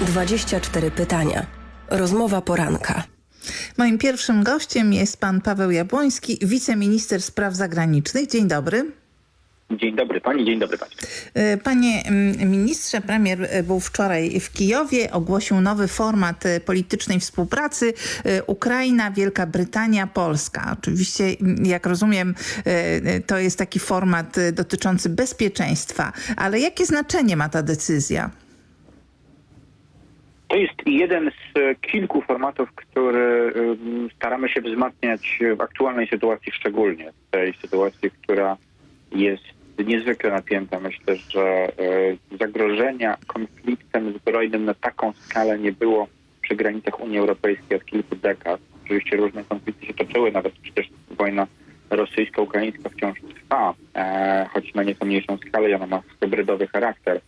24 pytania. Rozmowa poranka. Moim pierwszym gościem jest pan Paweł Jabłoński, wiceminister spraw zagranicznych. Dzień dobry. Dzień dobry pani, dzień dobry państwu. E, Panie mm, ministrze, premier e, był wczoraj w Kijowie, ogłosił nowy format e, politycznej współpracy Ukraina, Wielka Brytania, Polska. Oczywiście, mm, jak rozumiem, to jest taki format dotyczący bezpieczeństwa, ale jakie znaczenie ma ta decyzja? To jest jeden z kilku formatów, który ym, staramy się wzmacniać w aktualnej sytuacji szczególnie. W tej sytuacji, która jest niezwykle napięta. Myślę, że e, zagrożenia konfliktem zbrojnym na taką skalę nie było przy granicach Unii Europejskiej od kilku dekad. Oczywiście różne konflikty się toczyły, nawet przecież wojna rosyjsko-ukraińska wciąż trwa, e, choć na nieco mniejszą skalę i ona ma hybrydowy charakter.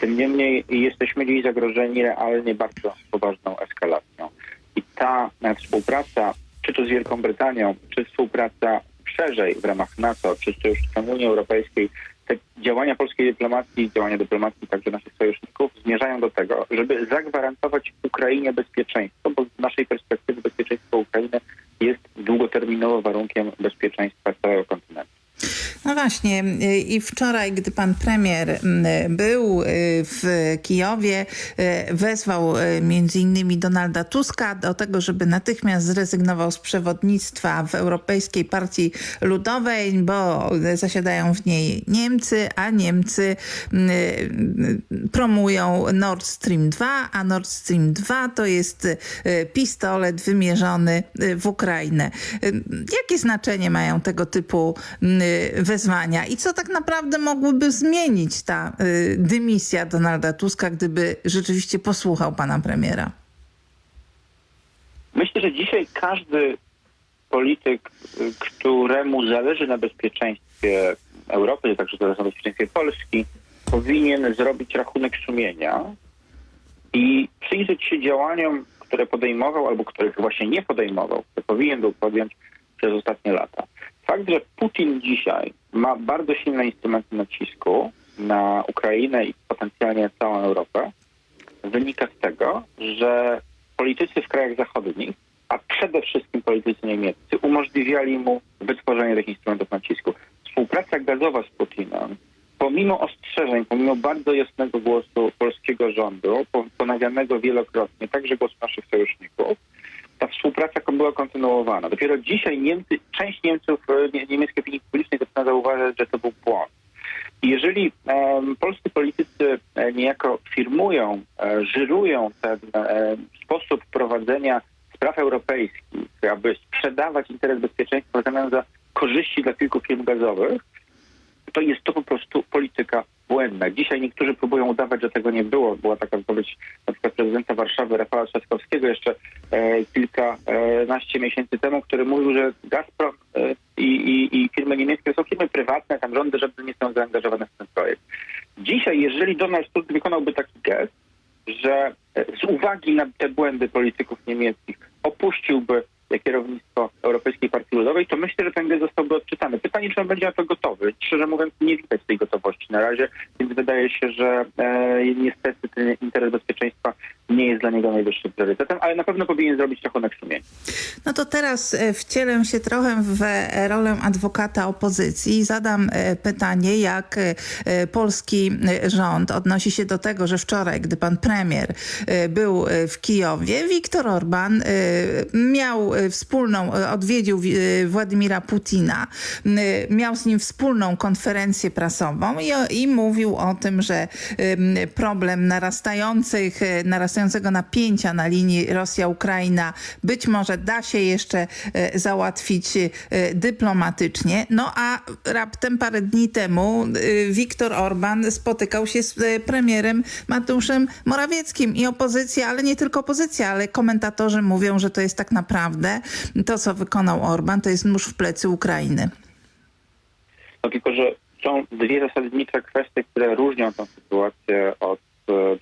Tym niemniej jesteśmy dziś zagrożeni realnie bardzo poważną eskalacją. I ta e, współpraca, czy to z Wielką Brytanią, czy współpraca szerzej w ramach NATO, czy z sojusznikiem Unii Europejskiej, te działania polskiej dyplomacji, działania dyplomacji także naszych sojuszników zmierzają do tego, żeby zagwarantować Ukrainie bezpieczeństwo, bo z naszej perspektywy bezpieczeństwo Ukrainy jest długoterminowo warunkiem bezpieczeństwa całego kontynentu. Właśnie y, i wczoraj, gdy pan premier był y, w Kijowie, y, wezwał między innymi Donalda Tuska do tego, żeby natychmiast zrezygnował z przewodnictwa w Europejskiej Partii Ludowej, bo zasiadają w niej Niemcy, a Niemcy promują Nord Stream 2, a Nord Stream 2 to jest pistolet wymierzony w Ukrainę. Jakie znaczenie mają tego typu y, wezwania i co tak naprawdę mogłyby zmienić ta y, dymisja Donalda Tuska, gdyby rzeczywiście posłuchał pana premiera? Myślę, że dzisiaj każdy polityk, y, któremu zależy na bezpieczeństwie Europy, także zależy na bezpieczeństwie Polski, powinien zrobić rachunek sumienia i przyjrzeć się działaniom, które podejmował albo których właśnie nie podejmował, które powinien był podjąć przez ostatnie lata. Fakt, że Putin dzisiaj ma bardzo silne instrumenty nacisku na Ukrainę i potencjalnie całą Europę, wynika z tego, że politycy w krajach zachodnich, a przede wszystkim politycy niemieccy, umożliwiali mu wytworzenie tych instrumentów nacisku. Współpraca gazowa z Putinem, pomimo ostrzeżeń, pomimo bardzo jasnego głosu polskiego rządu, po- ponawianego wielokrotnie, także głosu naszych sojuszników, Dopiero dzisiaj Niemcy, część Niemców, e, nie- niemieckiej opinii publicznej zaczyna zauważać, że to był błąd. Jeżeli em, polscy politycy e, niejako firmują, e, żyrują ten e, sposób prowadzenia spraw europejskich, aby sprzedawać interes bezpieczeństwa w zamian za korzyści dla kilku firm gazowych, to jest to po prostu polityka błędna. Dzisiaj niektórzy próbują udawać, że tego nie było. Była taka wypowiedź na przykład prezydenta Warszawy Rafała Trzaskowskiego jeszcze e, kilkanaście miesięcy temu, który mówił, że Gazprom e, i, i, i firmy niemieckie są firmy prywatne, tam rządy żadne nie są zaangażowane w ten projekt. Dzisiaj, jeżeli Donald Tusk wykonałby taki gest, że e, z uwagi na te błędy polityków niemieckich opuściłby kierownictwo Europejskiej Partii Ludowej, to myślę, że ten gest zostałby odczytany. Pytanie, czy on będzie na to gotowy. Szczerze mówiąc, nie widać tej gotowości na razie, więc wydaje się, że e, niestety ten interes bezpieczeństwa nie jest dla niego najwyższym priorytetem, ale na pewno powinien zrobić rachunek sumienia. No to teraz e, wcielę się trochę w e, rolę adwokata opozycji i zadam e, pytanie, jak polski rząd odnosi się do tego, że wczoraj, gdy pan premier był w Kijowie, Viktor Orban miał wspólną, odwiedził wi- Władimira Putina, miał z nim wspólną konferencję prasową i, i mówił o tym, że em, problem narastających, e, narastającego napięcia na linii Rosja-Ukraina być może da się jeszcze e, załatwić e, dyplomatycznie. No a raptem parę dni temu e, Viktor Orban spotykał się z premierem Mateuszem Morawieckim i opozycja, ale nie tylko opozycja, ale komentatorzy mówią, że to jest tak naprawdę to, co wykonał Orban, to jest nóż w plecy Ukrainy. No tylko, że są dwie zasadnicze kwestie, które różnią tę sytuację od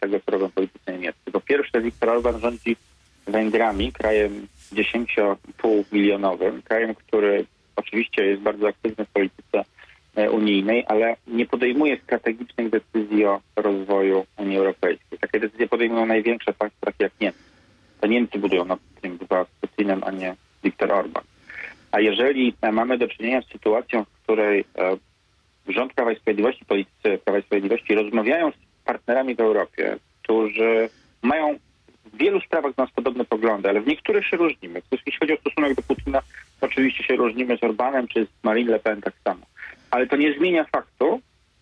tego, co robią politycy niemieccy. Po pierwsze, Viktor Orban rządzi Węgrami, krajem 10,5 milionowym, krajem, który oczywiście jest bardzo aktywny w polityce e, unijnej, ale nie podejmuje strategicznych decyzji o rozwoju Unii Europejskiej. takie decyzje podejmują największe państwa, takie jak Niemcy. To Niemcy budują Nord Stream 2 z Putinem, a nie Viktor Orban. A jeżeli e, mamy do czynienia z sytuacją, w której e, rząd Prawa i Sprawiedliwości, politycy Prawa i Sprawiedliwości rozmawiają z partnerami w Europie, którzy mają w wielu sprawach do nas podobne poglądy, ale w niektórych się różnimy. Jeśli chodzi o stosunek do Putina, to oczywiście się różnimy z Orbanem czy z Marine Le Pen tak samo. Ale to nie zmienia faktu,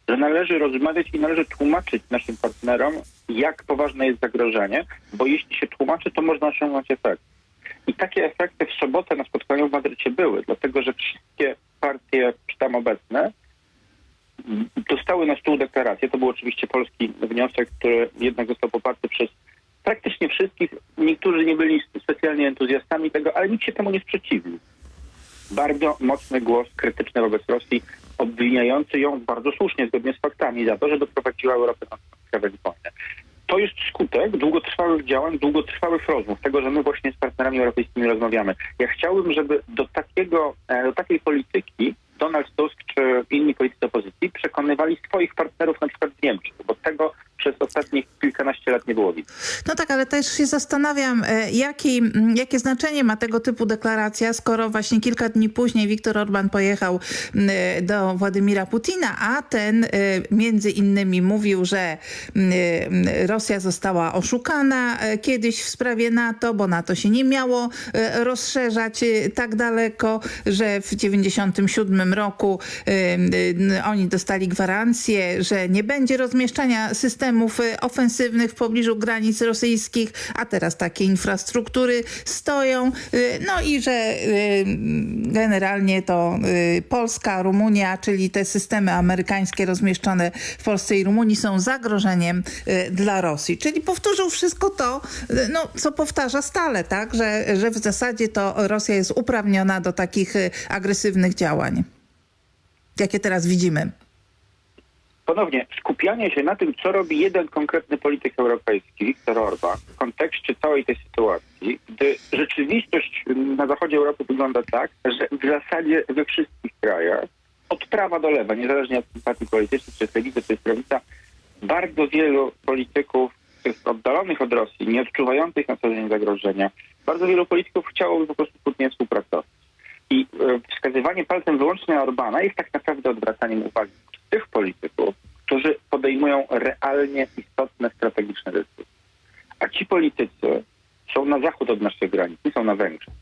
że należy rozmawiać i należy tłumaczyć naszym partnerom, jak poważne jest zagrożenie, bo jeśli się tłumaczy, to można osiągnąć efekt. I takie efekty w sobotę na spotkaniu w Madrycie były, dlatego że wszystkie partie tam obecne dostały na stół deklarację. To był oczywiście polski wniosek, który jednak został poparty przez praktycznie wszystkich. Niektórzy nie byli specjalnie entuzjastami tego, ale nikt się temu nie sprzeciwił. Bardzo mocny głos krytyczny wobec Rosji, obwiniający ją bardzo słusznie, zgodnie z faktami, za to, że doprowadziła Europę na skrawę wojnę. To jest skutek długotrwałych działań, długotrwałych rozmów, tego, że my właśnie z partnerami europejskimi rozmawiamy. Ja chciałbym, żeby do takiego, e, do takiej polityki Donald Tusk czy inni politycy opozycji przekonywali swoich partnerów na przykład w Niemczech, bo tego przez ostatnich kilkanaście lat nie było widać. No tak, ale też się zastanawiam, e, jaki, m, jakie znaczenie ma tego typu deklaracja, skoro właśnie kilka dni później Viktor Orban pojechał m, e, do Władimira Putina, a ten e, między innymi mówił, że m, m, Rosja została oszukana kiedyś w sprawie NATO, bo NATO się nie miało rozszerzać tak daleko, że w 97 roku oni dostali gwarancję, że nie będzie rozmieszczania systemów e, ofensywnych w pobliżu granic rosyjskich, a teraz takie infrastruktury stoją. E, No i że e, generalnie to Polska, Rumunia, czyli te systemy amerykańskie rozmieszczone w Polsce i Rumunii są zagrożeniem dla Rosji. Czyli powtórzył wszystko to, no, co powtarza stale, tak? Że, że w zasadzie to Rosja jest uprawniona do takich agresywnych działań, jakie teraz widzimy. Ponownie, skupianie się na tym, co robi jeden konkretny polityk europejski, Viktor Orban, w kontekście całej tej sytuacji, gdy rzeczywistość na zachodzie Europy wygląda tak, że w zasadzie we wszystkich krajach, od prawa do lewa, niezależnie od sympatii politycznych, czy jest czy jest prawica, bardzo wielu polityków oddalonych od Rosji, nie odczuwających na co dzień zagrożenia, bardzo wielu polityków chciałoby po prostu płynnie współpracować. I e, wskazywanie palcem wyłącznie na Orbana jest tak naprawdę odwracaniem uwagi polityków, którzy podejmują realnie istotne strategiczne decyzje. A ci politycy są na zachód od naszych granic, nie są na Węgrzech.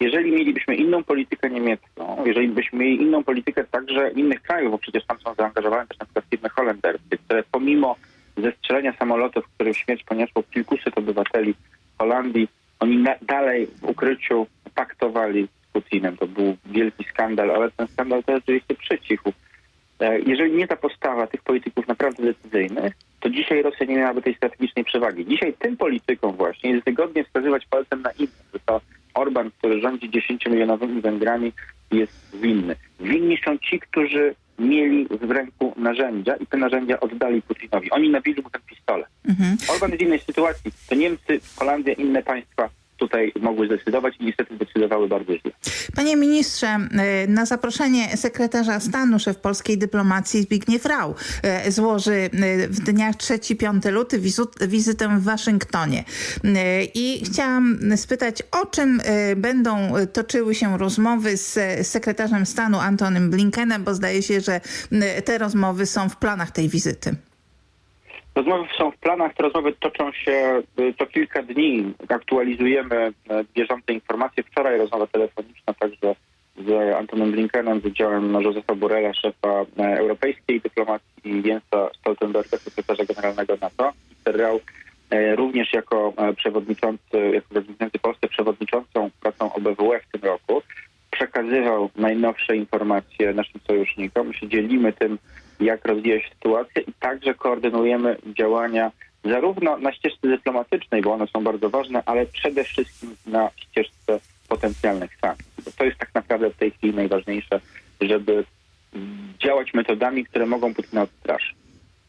Jeżeli mielibyśmy inną politykę niemiecką, jeżeli byśmy mieli inną politykę także innych krajów, bo przecież tam są zaangażowane też na przykład firmy holenderskie, które pomimo zestrzelenia samolotów, w którym śmierć poniosło kilkuset obywateli Holandii, oni dalej w ukryciu paktowali z Putinem. To był wielki skandal, ale ten skandal też rzeczywiście przycichł. E, Jeżeli nie ta postawa tych polityków naprawdę decyzyjnych, to dzisiaj Rosja nie miałaby tej strategicznej przewagi. Dzisiaj tym politykom właśnie jest wygodnie wskazywać palcem na innych, że to Orban, który rządzi 10-milionowymi Węgrami, jest winny. Winni są ci, którzy mieli w ręku narzędzia i te narzędzia oddali Putinowi. Oni nabili mu ten pistolet. Mhm. Orban jest w innej sytuacji. To Niemcy, Holandia, inne państwa tutaj mogły zdecydować i niestety zdecydowały bardzo źle. Panie ministrze, e, na zaproszenie sekretarza stanu szef polskiej dyplomacji Zbigniew Rau e, złoży e, w dniach 3-5 luty wizytę w Waszyngtonie. I chciałam spytać, o czym będą toczyły się rozmowy z sekretarzem stanu Antonym Blinkenem, bo zdaje się, że te rozmowy są w planach tej wizyty. Rozmowy są w planach, te rozmowy toczą się y, co kilka dni. Aktualizujemy e, bieżące informacje. Wczoraj rozmowa telefoniczna także z Antonem Blinkenem, z udziałem Józefa Borrella, szefa e, europejskiej dyplomacji i Jensa Stoltenberga, sekretarza generalnego NATO. E, również jako przewodniczący, jako reprezentujący Polskę przewodniczącą pracą OBWE w tym roku przekazywał najnowsze informacje naszym sojusznikom. My się dzielimy tym, jak rozwija się sytuacja i także koordynujemy działania zarówno na ścieżce dyplomatycznej, bo one są bardzo ważne, ale przede wszystkim na ścieżce potencjalnych sankcji. To jest tak naprawdę w tej chwili najważniejsze, żeby działać metodami, które mogą Putina odstraszyć.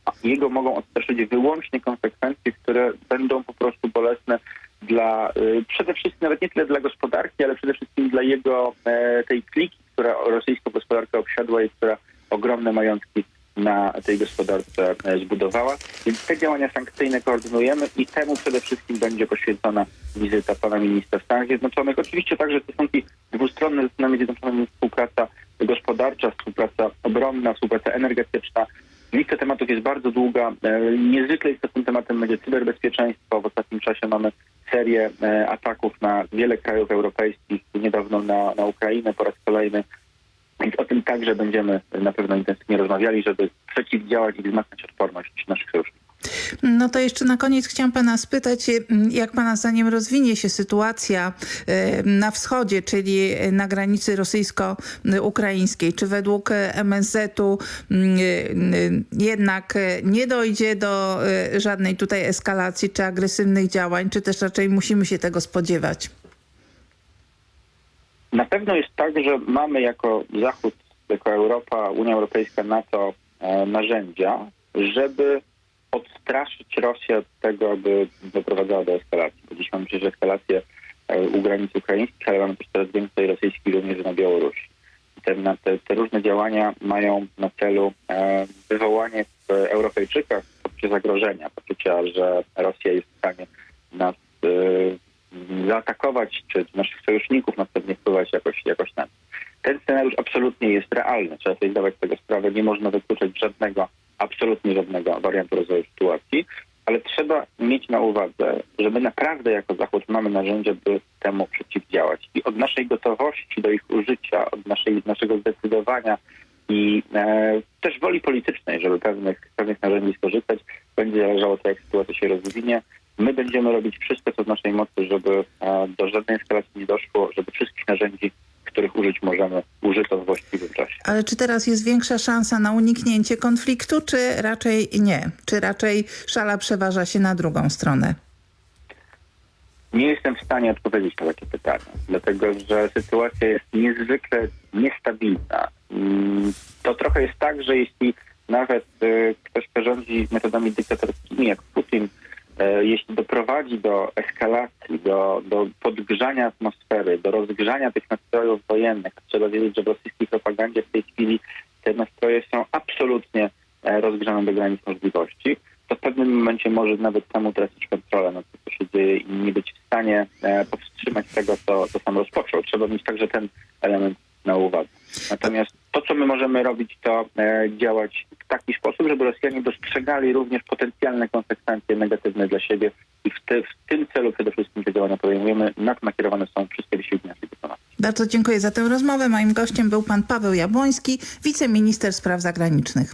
A jego mogą odstraszyć wyłącznie konsekwencje, które będą po prostu bolesne dla y, przede wszystkim nawet nie tyle dla gospodarki, ale przede wszystkim dla jego e, tej kliki, która rosyjską gospodarkę obsiadła i która ogromne majątki na tej gospodarce e, zbudowała. Więc te działania sankcyjne koordynujemy i temu przede wszystkim będzie poświęcona wizyta pana ministra Stanów Zjednoczonych. Oczywiście także stosunki dwustronne ze Stanami Zjednoczonymi, współpraca gospodarcza, współpraca obronna, współpraca energetyczna. Lista tematów jest bardzo długa. E, Niezwykle istotnym tematem będzie cyberbezpieczeństwo. W ostatnim czasie mamy serię e, ataków na wiele krajów europejskich, niedawno na, na Ukrainę po raz kolejny. Więc o tym także będziemy na pewno intensywnie rozmawiali, żeby przeciwdziałać i wzmacniać odporność naszych sojuszników. No to jeszcze na koniec chciałam pana spytać, jak pana zdaniem rozwinie się sytuacja na wschodzie, czyli na granicy rosyjsko-ukraińskiej? Czy według MSZ-u mm, e, jednak nie dojdzie do e, żadnej tutaj eskalacji czy agresywnych działań, czy też raczej musimy się tego spodziewać? Na pewno jest tak, że mamy jako Zachód, jako Europa, Unia Europejska, NATO e, narzędzia, żeby odstraszyć Rosję od tego, aby doprowadzała do eskalacji. Bo dziś mamy przecież eskalację e, u granic ukraińskich, ale mamy też coraz więcej rosyjskich żołnierzy na Białorusi. Te, te, te różne działania mają na celu e, wywołanie w Europejczykach poczucia zagrożenia, poczucia, że Rosja jest w stanie nas zaatakować, czy naszych sojuszników nas pewnie wpływać jakoś, jakoś nich. Ten scenariusz absolutnie jest realny. Trzeba sobie zdawać tego sprawę. Nie można wykluczać żadnego, absolutnie żadnego wariantu rozwoju sytuacji, ale trzeba mieć na uwadze, że my naprawdę jako Zachód mamy narzędzia, by temu przeciwdziałać. I od naszej gotowości do ich użycia, od naszej, naszego zdecydowania i e, też woli politycznej, żeby pewnych, pewnych narzędzi skorzystać, będzie zależało to, jak sytuacja się rozwinie. My będziemy robić wszystko, co w naszej mocy, żeby e, do żadnej eskalacji nie doszło, żeby wszystkich narzędzi, których użyć możemy, użyto w właściwym czasie. Ale czy teraz jest większa szansa na uniknięcie konfliktu, czy raczej nie? Czy raczej szala przeważa się na drugą stronę? Nie jestem w stanie odpowiedzieć na takie pytanie, dlatego że sytuacja jest niezwykle niestabilna. Mm, To trochę jest tak, że jeśli nawet y, ktoś, kto rządzi metodami dyktatorskimi jak Putin, jeśli doprowadzi do eskalacji, do, do podgrzania atmosfery, do rozgrzania tych nastrojów wojennych, trzeba wiedzieć, że w rosyjskiej propagandzie w tej chwili te nastroje są absolutnie e, rozgrzane do granic możliwości, to w pewnym momencie może nawet sam utracić kontrolę nad tym, co się dzieje i nie być w stanie e, powstrzymać tego, co, co sam rozpoczął. Trzeba mieć także ten element na uwadze. Natomiast to, co my możemy robić, to e, działać w taki sposób, żeby Rosjanie dostrzegali również potencjalne konsekwencje negatywne dla siebie i w, te, w tym celu przede wszystkim te działania podejmujemy. Na to nakierowane są wszystkie wysiłki naszej dyplomacji. Bardzo dziękuję za tę rozmowę. Moim gościem był pan Paweł Jabłoński, wiceminister spraw zagranicznych.